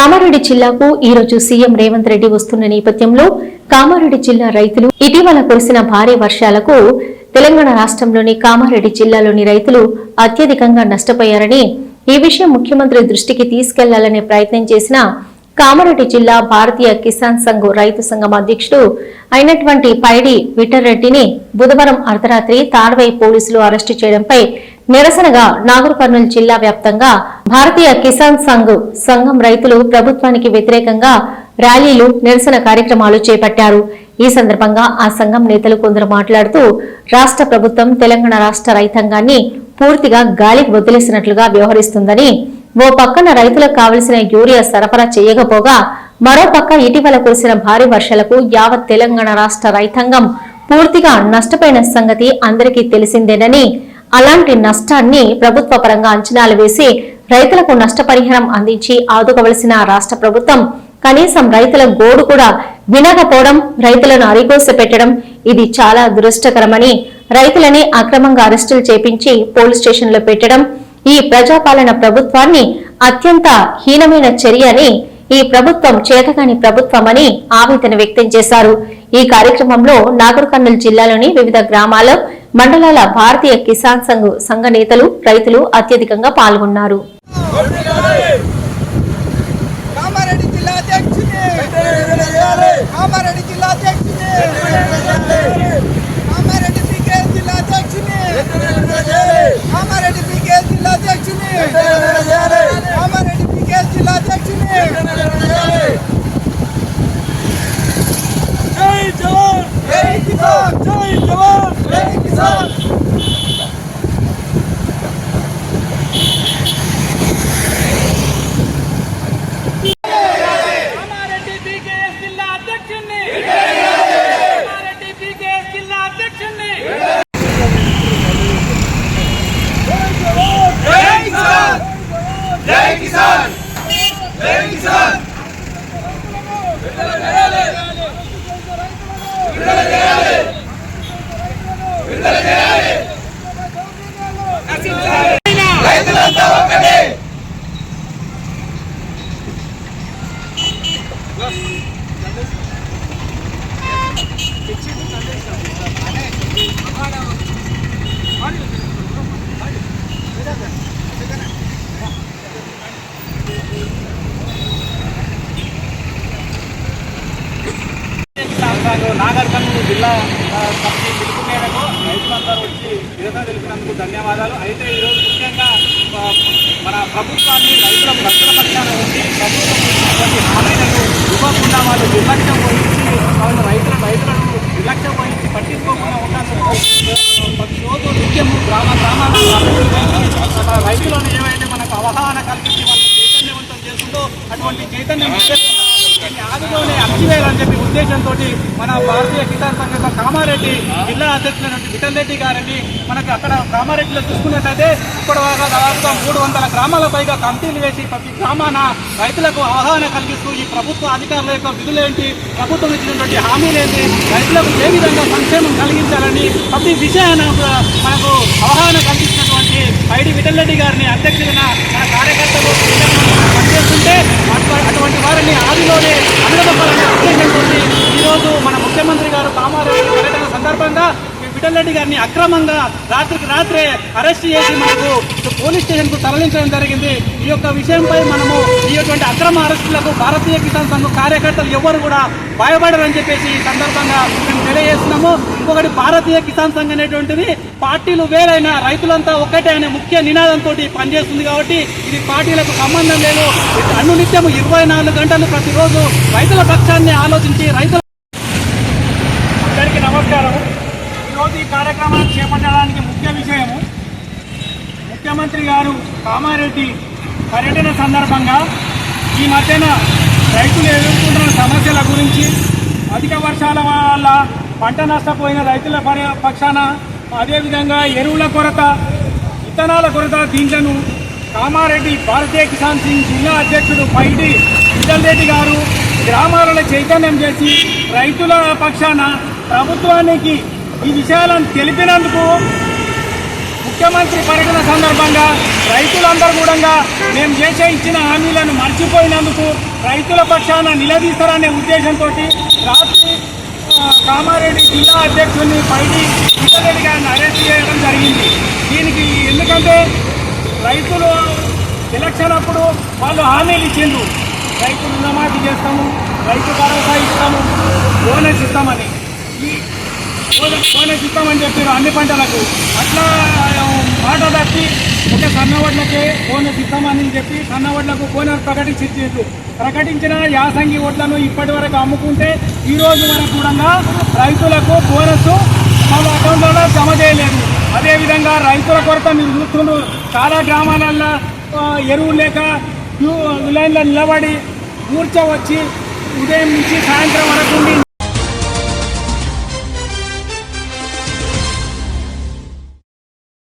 కామారెడ్డి జిల్లాకు ఈ రోజు సీఎం రేవంత్ రెడ్డి వస్తున్న నేపథ్యంలో కామారెడ్డి జిల్లా రైతులు ఇటీవల కురిసిన భారీ వర్షాలకు తెలంగాణ రాష్ట్రంలోని కామారెడ్డి జిల్లాలోని రైతులు అత్యధికంగా నష్టపోయారని ఈ విషయం ముఖ్యమంత్రి దృష్టికి తీసుకెళ్ళాలనే ప్రయత్నం చేసిన కామారెడ్డి జిల్లా భారతీయ కిసాన్ సంఘ్ రైతు సంఘం అధ్యక్షుడు అయినటువంటి పైడి విఠలరెడ్డిని బుధవారం అర్ధరాత్రి తాడవై పోలీసులు అరెస్టు చేయడంపై నిరసనగా నాగర్ కర్నూలు జిల్లా వ్యాప్తంగా భారతీయ కిసాన్ సంఘ్ సంఘం రైతులు ప్రభుత్వానికి వ్యతిరేకంగా ర్యాలీలు నిరసన కార్యక్రమాలు చేపట్టారు. ఈ సందర్భంగా ఆ సంఘం నేతలు కొందరు మాట్లాడుతూ రాష్ట్ర ప్రభుత్వం తెలంగాణ రాష్ట్ర రైతాంగాన్ని పూర్తిగా గాలికి వదిలేసినట్లుగా వ్యవహరిస్తుందని ఓ పక్కన రైతులకు కావలసిన యూరియా సరఫరా చేయకపోగా మరో పక్క ఇటీవల కురిసిన భారీ వర్షాలకు యావత్ తెలంగాణ రాష్ట్ర రైతాంగం పూర్తిగా నష్టపోయిన సంగతి అందరికీ తెలిసిందేనని అలాంటి నష్టాన్ని ప్రభుత్వ పరంగా అంచనాలు వేసి రైతులకు నష్టపరిహారం అందించి ఆదుకోవలసిన రాష్ట్ర ప్రభుత్వం కనీసం రైతుల గోడు కూడా వినకపోవడం రైతులను అరిగోసి పెట్టడం ఇది చాలా దురష్టకరమని రైతులని అక్రమంగా అరెస్టులు చేపించి పోలీస్ స్టేషన్లో పెట్టడం ఈ ప్రజాపాలన ప్రభుత్వాన్ని అత్యంత హీనమైన చర్య అని ఈ ప్రభుత్వం చేతగాని ప్రభుత్వమని ఆవేదన వ్యక్తం చేశారు. ఈ కార్యక్రమంలో నాగర్ కర్నూలు జిల్లాలోని వివిధ గ్రామాల మండలాల భారతీయ కిసాన్ సంఘ్ సంఘ నేతలు రైతులు అత్యధికంగా పాల్గొన్నారు. కామారెడ్డి జిల్లా అధ్యక్షుని కామారెడ్డి జిల్లా అధ్యక్షుని కామారెడ్డి పీకే జిల్లా అధ్యక్షుని కామారెడ్డి పీకే జిల్లా అధ్యక్షుని కామారెడ్డి పీకే జిల్లా అధ్యక్షుని జై జవాన్ జై కిసాన్ జై జవాన్ జై కిసాన్ కామారెడ్డి పీకేఎస్ జిల్లా అధ్యక్షుణ్ణి కామారెడ్డి పీకేఎస్ జిల్లా అధ్యక్షుణ్ణి జై కిసాన్ జై కిసాన్ జై కిసాన్ రైతులంతా ఒకటే నాగర్ కర్నూలు జిల్లా కమిటీ పిలుపు మేరకు రైతులందరూ వచ్చి నిరసన తెలిపినందుకు ధన్యవాదాలు. అయితే ఈరోజు ముఖ్యంగా మన ప్రభుత్వాన్ని రైతుల రైతుల పక్షాన ఉండి ప్రభుత్వం హామీలను ఇవ్వకుండా వాళ్ళు నిర్లక్ష్యం వహించి వాళ్ళు రైతుల రైతులను నిర్లక్ష్యం వహించి పట్టించుకోకుండా ఉండాల్సిన ప్రతిరోజు నిత్యము గ్రామ గ్రామాల్లో రైతులను ఏవైతే మనకు అవగాహన కల్పించి వాళ్ళని చైతన్యవంతం చేస్తుందో అటువంటి చైతన్యం ఆదిలోనే అణచివేయాలని చెప్పి ఉద్దేశంతో మన భారతీయ కిసాన్ సంఘ కామారెడ్డి జిల్లా అధ్యక్షులైనటువంటి విఠల్ రెడ్డి గారిని మనకి అక్కడ కామారెడ్డిలో చూసుకున్నట్లయితే ఇప్పటి వరకు దాదాపుగా మూడు వందల గ్రామాల పైగా కమిటీలు వేసి ప్రతి గ్రామాన రైతులకు అవగాహన కలిగిస్తూ ఈ ప్రభుత్వ అధికారుల యొక్క విధులేంటి ప్రభుత్వం ఇచ్చినటువంటి హామీలేంటి రైతులకు ఏ విధంగా సంక్షేమం కలిగించాలని ప్రతి విషయాన మనకు అవగాహన కల్పించినటువంటి ఐడి విఠల్ రెడ్డి గారిని అధ్యక్షుడిన మన కార్యకర్తలు ఉంటే అటువంటి వారిని ఆదిలోనే అనుగమపాలనే ఉద్దేశంతో ఈరోజు మన ముఖ్యమంత్రి గారు కామారెడ్డి పర్యటన సందర్భంగా విఠల్ రెడ్డి గారిని అక్రమంగా రాత్రికి రాత్రే అరెస్ట్ చేసి మనకు పోలీస్ స్టేషన్కు తరలించడం జరిగింది. ఈ యొక్క విషయంపై మనము ఈ యొక్క అక్రమ అరెస్టులకు భారతీయ కిసాన్ సంఘం కార్యకర్తలు ఎవరు కూడా భయపడరని చెప్పేసి ఈ సందర్భంగా మేము తెలియజేస్తున్నాము. ఇంకొకటి భారతీయ కిసాన్ సంఘం అనేటువంటిది పార్టీలు వేరైనా రైతులంతా ఒక్కటే అనే ముఖ్య నినాదంతో పనిచేస్తుంది కాబట్టి ఇది పార్టీలకు సంబంధం లేదు. అన్ను నిత్యము ఇరవై నాలుగు గంటలు ప్రతిరోజు రైతుల పక్షాన్ని ఆలోచించి రైతుల అందరికీ నమస్కారం ఈరోజు ఈ కార్యక్రమాన్ని చేపట్టడానికి ముఖ్య విషయము ముఖ్యమంత్రి గారు కామారెడ్డి పర్యటన సందర్భంగా ఈ మధ్యన రైతులు ఎదుర్కొంటున్న సమస్యల గురించి అధిక వర్షాల వల్ల పంట నష్టపోయిన రైతుల పక్షాన అదేవిధంగా ఎరువుల కొరత విత్తనాల కొరత దీంట్లను కామారెడ్డి భారతీయ కిసాన్ సింగ్ జిల్లా అధ్యక్షుడు పైడి విఠల్ రెడ్డి గారు గ్రామాలలో చైతన్యం చేసి రైతుల పక్షాన ప్రభుత్వానికి ఈ విషయాలను తెలిపినందుకు ముఖ్యమంత్రి పర్యటన సందర్భంగా రైతులందరూ కూడా మేము చేసే ఇచ్చిన హామీలను మర్చిపోయినందుకు రైతుల పక్షాన నిలదీస్తారనే ఉద్దేశంతో రాత్రి కామారెడ్డి జిల్లా అధ్యక్షుడిని పైడి రెడ్డి గారిని అరెస్ట్ చేయడం జరిగింది. దీనికి ఎందుకంటే రైతులు ఎలక్షన్ అప్పుడు వాళ్ళు హామీలు ఇచ్చిండ్రు. రైతు రుణమాఫీ చేస్తాము రైతు భరోసా ఇస్తాము బోనస్ ఇస్తామని. బోనస్ ఇస్తామని చెప్పారు అన్ని పంటలకు. అట్లా మాట తప్పి ఒక సన్నవడ్లకే బోనస్ ఇస్తామని చెప్పి సన్నవడ్లకు బోనస్ ప్రకటించారు ప్రకటించిన యాసంగి ఓట్లను ఇప్పటి వరకు అమ్ముకుంటే ఈ రోజు వరకు కూడా రైతులకు బోనస్ వాళ్ళ అకౌంట్లలో జమ చేయలేదు. అదేవిధంగా రైతుల కొరత మీరు చూస్తున్నారు చాలా గ్రామాలల్లో ఎరువు లేక లైన్లో నిలబడి మూర్చ వచ్చి ఉదయం నుంచి సాయంత్రం వరకు ఉండి